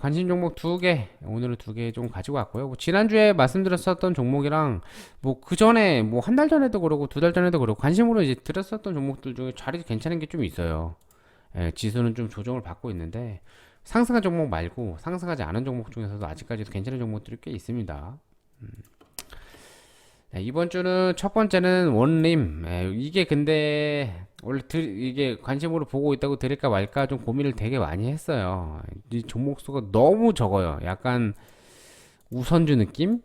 관심 종목 두 개, 오늘은 두 개 좀 가지고 왔고요. 뭐 지난주에 말씀드렸었던 종목이랑 뭐 그 전에 뭐 한 달 전에도 그러고 두 달 전에도 그러고 관심으로 이제 드렸었던 종목들 중에 자리 괜찮은 게 좀 있어요. 예, 지수는 좀 조정을 받고 있는데 상승한 종목 말고 상승하지 않은 종목 중에서도 아직까지도 괜찮은 종목들이 꽤 있습니다. 음. 네, 이번 주는 첫 번째는 원림. 예, 이게 근데 원래 들, 이게 관심으로 보고 있다고 드릴까 말까 좀 고민을 되게 많이 했어요. 이 종목 수가 너무 적어요. 약간 우선주 느낌?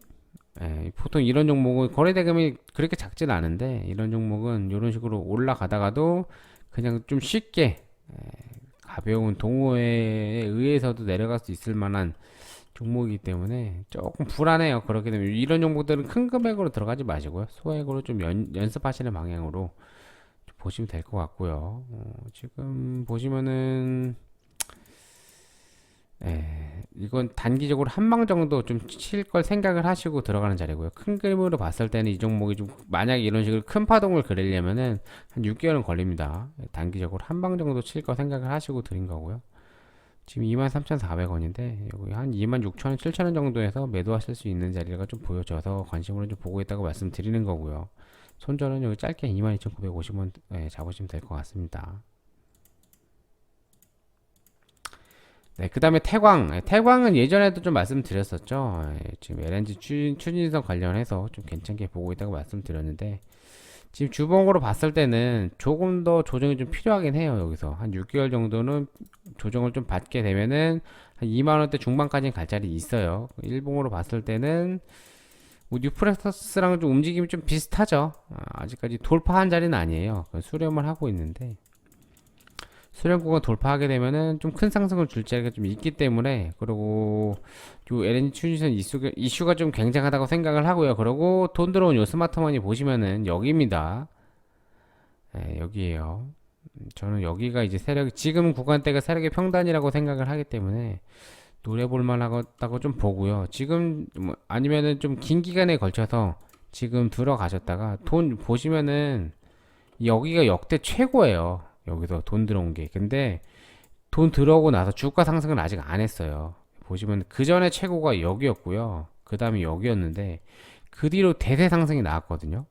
예, 보통 이런 종목은 거래 대금이 그렇게 작진 않은데 이런 종목은 이런 식으로 올라가다가도 그냥 좀 쉽게 예, 가벼운 동호회에 의해서도 내려갈 수 있을 만한 종목이기 때문에 조금 불안해요. 그렇게 되면 이런 종목들은 큰 금액으로 들어가지 마시고요. 소액으로 좀 연, 연습하시는 방향으로 좀 보시면 될 것 같고요. 어, 지금 보시면은 예, 이건 단기적으로 한 방 정도 좀 칠 걸 생각을 하시고 들어가는 자리고요. 큰 그림으로 봤을 때는 이 종목이 좀 만약에 이런 식으로 큰 파동을 그리려면은 한 6개월은 걸립니다. 예, 단기적으로 한 방 정도 칠 거 생각을 하시고 드린 거고요. 지금 23,400원인데 여기 한 26,000원, 7,000원 정도에서 매도하실 수 있는 자리가 좀 보여져서 관심으로 좀 보고 있다고 말씀드리는 거고요. 손절은 여기 짧게 22,950원 예, 잡으시면 될 것 같습니다. 네, 그 다음에 태광. 예, 태광은 예전에도 좀 말씀드렸었죠. 예, 지금 LNG 추, 추진선 관련해서 좀 괜찮게 보고 있다고 말씀드렸는데, 지금 주봉으로 봤을 때는 조금 더 조정이 좀 필요하긴 해요. 여기서 한 6개월 정도는 조정을 좀 받게 되면은 한 2만 원대 중반까지는 갈 자리 있어요. 일봉으로 봤을 때는 뭐 뉴프레스랑 좀 움직임이 좀 비슷하죠. 아, 아직까지 돌파한 자리는 아니에요. 수렴을 하고 있는데 수렴구간 돌파하게 되면은 좀 큰 상승을 줄 자리가 좀 있기 때문에 그리고 요 LNG 추진선 이슈가, 이슈가 좀 굉장하다고 생각을 하고요. 그리고 돈 들어온 요 스마트머니 보시면은 여기입니다. 네, 여기에요. 음, 저는 여기가 이제 세력 지금 구간대가 세력의 평단이라고 생각을 하기 때문에 노려볼 만하다고 좀 보고요. 지금 뭐 아니면은 좀 긴 기간에 걸쳐서 지금 들어가셨다가 돈 보시면은 여기가 역대 최고예요. 여기서 돈 들어온 게. 근데 돈 들어오고 나서 주가 상승은 아직 안 했어요. 보시면 그 전에 최고가 여기였고요. 그 다음에 여기였는데 그 뒤로 대세 상승이 나왔거든요.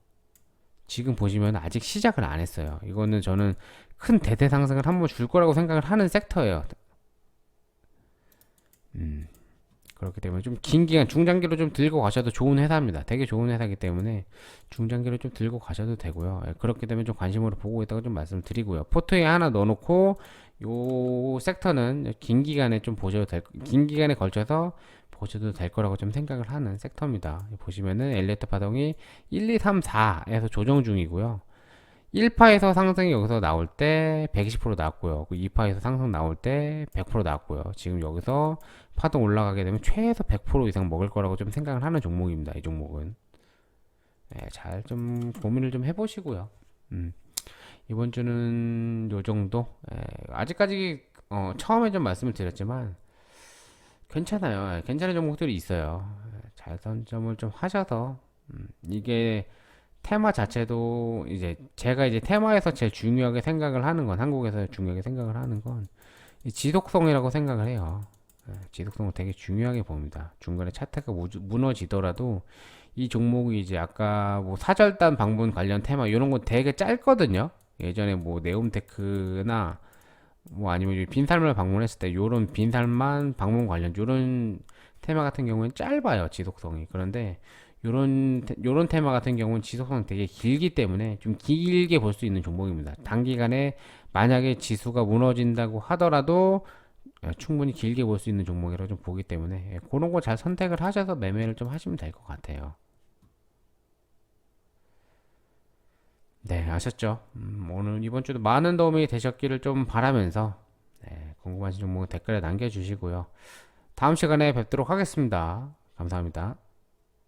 지금 보시면 아직 시작을 안 했어요. 이거는 저는 큰 대세 상승을 한번 줄 거라고 생각을 하는 섹터예요. 음. 그렇기 때문에 좀 긴 기간 중장기로 좀 들고 가셔도 좋은 회사입니다. 되게 좋은 회사이기 때문에 중장기로 좀 들고 가셔도 되고요. 예, 그렇기 때문에 좀 관심으로 보고 있다고 좀 말씀드리고요. 포트에 하나 넣어놓고 요 섹터는 긴 기간에 좀 보셔도 될, 긴 기간에 걸쳐서 보셔도 될 거라고 좀 생각을 하는 섹터입니다. 보시면은 엘리어트 파동이 1, 2, 3, 4에서 조정 중이고요. 1파에서 상승이 여기서 나올 때 120% 나왔고요. 2파에서 상승 나올 때 100% 나왔고요. 지금 여기서 파동 올라가게 되면 최소 100% 이상 먹을 거라고 좀 생각을 하는 종목입니다. 이 종목은. 네, 잘 좀 고민을 좀 해보시고요. 음. 이번 주는 요 정도. 예, 아직까지 어, 처음에 좀 말씀을 드렸지만 괜찮아요. 예, 괜찮은 종목들이 있어요. 예, 잘 선점을 좀 하셔서 음, 이게 테마 자체도 이제 제가 이제 테마에서 제일 중요하게 생각을 하는 건 한국에서 중요하게 생각을 하는 건이 지속성이라고 생각을 해요. 예, 지속성을 되게 중요하게 봅니다. 중간에 차트가 무- 무너지더라도 이 종목이 이제 아까 뭐 사절단 방문 관련 테마 이런 거 되게 짧거든요. 예전에 뭐 네옴테크나 뭐 아니면 빈살만 방문했을 때 요런 빈살만 방문 관련 요런 테마 같은 경우는 짧아요 지속성이 그런데 요런 테- 요런 테마 같은 경우는 지속성 되게 길기 때문에 좀 길게 볼 수 있는 종목입니다 단기간에 만약에 지수가 무너진다고 하더라도 어, 충분히 길게 볼 수 있는 종목이라고 좀 보기 때문에 예, 그런 거 잘 선택을 하셔서 매매를 좀 하시면 될 것 같아요 네, 아셨죠? 음, 오늘 이번 주도 많은 도움이 되셨기를 좀 바라면서 네, 궁금하신 종목은 댓글에 남겨주시고요. 다음 시간에 뵙도록 하겠습니다. 감사합니다.